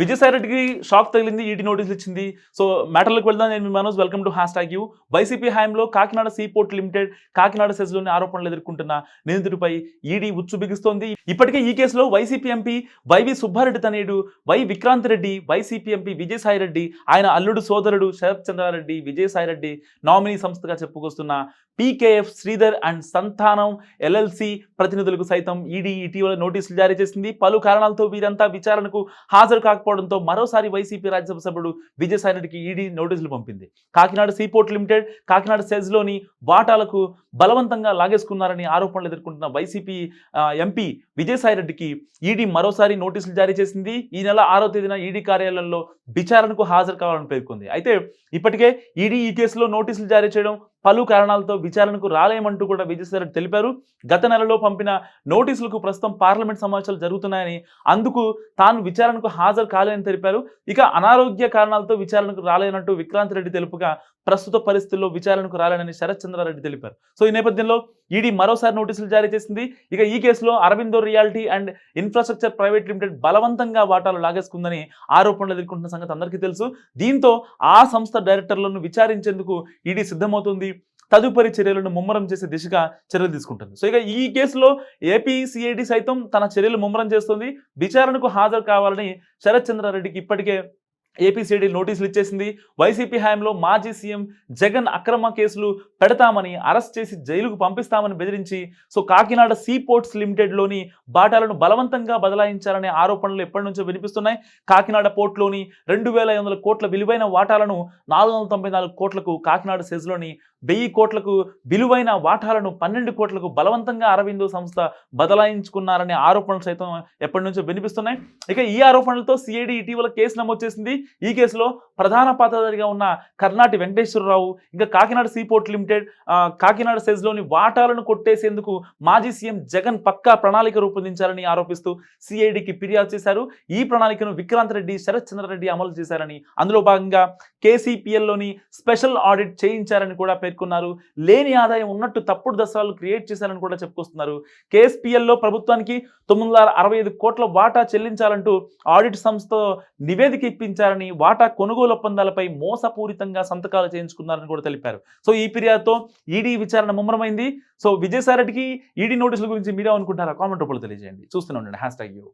విజయసాయి రెడ్డికి షాక్ తగిలింది ఈడీ నోటీసులు ఇచ్చింది. సో మ్యాటర్లకు వెళ్దాం. నేను మీ Manoj welcome to hashtag U. YCP హయాంలో కాకినాడ సీపోర్ట్ లిమిటెడ్ కాకినాడ సెజ్లోని ఆరోపణలు ఎదుర్కొంటున్న నిందితుడిపై ఈడీ ఉచ్చు బిగిస్తోంది. ఇప్పటికే ఈ కేసులో వైసీపీ ఎంపీ వైవి సుబ్బారెడ్డి తనయుడు Y Vikrant Reddy YCP MP Vijayasai Reddy ఆయన అల్లుడు సోదరుడు శరత్ చంద్రారెడ్డి విజయసాయి రెడ్డి నామినీ సంస్థగా చెప్పుకొస్తున్న PKF Sridhar and Santhanam LLC ప్రతినిధులకు సైతం ఈడీ ఇటీవల నోటీసులు జారీ చేసింది. పలు కారణాలతో వీరంతా విచారణకు హాజరు కాకపోవడంతో మరోసారి వైసీపీ రాజ్యసభ సభ్యుడు విజయసాయి రెడ్డికి ఈడీ నోటీసులు పంపింది. కాకినాడ సీపోర్ట్ లిమిటెడ్ కాకినాడ సెజ్లోని వాటాలకు బలవంతంగా లాగేసుకున్నారని ఆరోపణలు ఎదుర్కొంటున్న వైసీపీ ఎంపీ విజయసాయి రెడ్డికి ఈడీ మరోసారి నోటీసులు జారీ చేసింది. ఈ నెల ఆరో తేదీన ఈడీ కార్యాలయంలో విచారణకు హాజరు కావాలని పేర్కొంది. అయితే ఇప్పటికే ఈడీ ఈ కేసులో నోటీసులు జారీ చేయడం పలు కారణాలతో విచారణకు రాలేమంటూ కూడా విజయసాయిరెడ్డి తెలిపారు. గత నెలలో పంపిన నోటీసులకు ప్రస్తుతం పార్లమెంట్ సమావేశాలు జరుగుతున్నాయని అందుకు తాను విచారణకు హాజరు కాలేదని తెలిపారు. ఇక అనారోగ్య కారణాలతో విచారణకు రాలేనట్టు విక్రాంత్ రెడ్డి తెలుపుగా ప్రస్తుత పరిస్థితుల్లో విచారణకు రాలేనని శరత్ చంద్రారెడ్డి తెలిపారు. సో ఈ నేపథ్యంలో ఈడీ మరోసారి నోటీసులు జారీ చేసింది. ఇక ఈ కేసులో Aurobindo reality and infrastructure private limited బలవంతంగా వాటాలు లాగేసుకుందని ఆరోపణలు ఎదుర్కొంటున్న సంగతి అందరికీ తెలుసు. దీంతో ఆ సంస్థ డైరెక్టర్లను విచారించేందుకు ఈడీ సిద్ధమవుతుంది. తదుపరి చర్యలను ముమ్మరం చేసే దిశగా చర్యలు తీసుకుంటుంది. సో ఇక ఈ కేసులో ఏపీ సిఐడి సైతం తన చర్యలు ముమ్మరం చేస్తుంది. విచారణకు హాజరు కావాలని శరత్ చంద్రారెడ్డికి ఇప్పటికే ఏపీసీడీ నోటీసులు ఇచ్చేసింది వైసీపీ హయాంలో మాజీ సీఎం జగన్ అక్రమ కేసులు పెడతామని అరెస్ట్ చేసి జైలుకు పంపిస్తామని బెదిరించి సో కాకినాడ సీ పోర్ట్స్ లిమిటెడ్లోని బాటాలను బలవంతంగా బదలాయించారనే ఆరోపణలు ఎప్పటి నుంచో వినిపిస్తున్నాయి. కాకినాడ పోర్ట్లోని రెండు వేల ఐదు వందల కోట్ల విలువైన వాటాలను నాలుగు వందల తొంభై నాలుగు కోట్లకు కాకినాడ సెజ్లోని వెయ్యి కోట్లకు విలువైన వాటాలను పన్నెండు కోట్లకు బలవంతంగా అరవిందో సంస్థ బదలాయించుకున్నారనే ఆరోపణలు సైతం ఎప్పటి నుంచో వినిపిస్తున్నాయి. ఇక ఈ ఆరోపణలతో సిఐడి ఇటీవల కేసు నమోదు చేసింది. ఈ కేసులో ప్రధాన పాత్రధారిగా ఉన్న కర్ణాటి వెంకటేశ్వరరావు ఇంకా కాకినాడ సీపోర్ట్ లిమిటెడ్ ఆ, కాకినాడ సెజ్లోని వాటాలను కొట్టేసేందుకు మాజీ సీఎం జగన్ పక్కా ప్రణాళిక రూపొందించారని ఆరోపిస్తూ సిఐడికి ఫిర్యాదు చేశారు. ఈ ప్రణాళికను విక్రాంత్ రెడ్డి శరత్ చంద్రారెడ్డి అమలు చేశారని. అందులో భాగంగా కేసీపీఎల్లోని స్పెషల్ ఆడిట్ చేయించారని కూడా పేర్కొన్నారు లేని ఆదాయం ఉన్నట్టు తప్పుడు దశలు క్రియేట్ చేశారని కూడా చెప్పుకొస్తున్నారు. కేఎస్పీఎల్లో ప్రభుత్వానికి తొమ్మిది వందల అరవై ఐదు కోట్ల వాటా చెల్లించాలంటూ ఆడిట్ సంస్థ నివేదిక ఇప్పించారని వాటా కొనుగోలు ఒప్పందాలపై మోసపూరితంగా సంతకాలు చేయించుకున్నారని కూడా తెలిపారు. సో ఈ ఫిర్యాదుతో ఈడీ విచారణ ముమ్మరమైంది. సో విజయసాయి రెడ్డికి ఈడీ నోటీసుల గురించి మీరే అనుకుంటారా కామెంట్ రూపంలో తెలియజేయండి. చూస్తూనే ఉండండి. Hashtag U.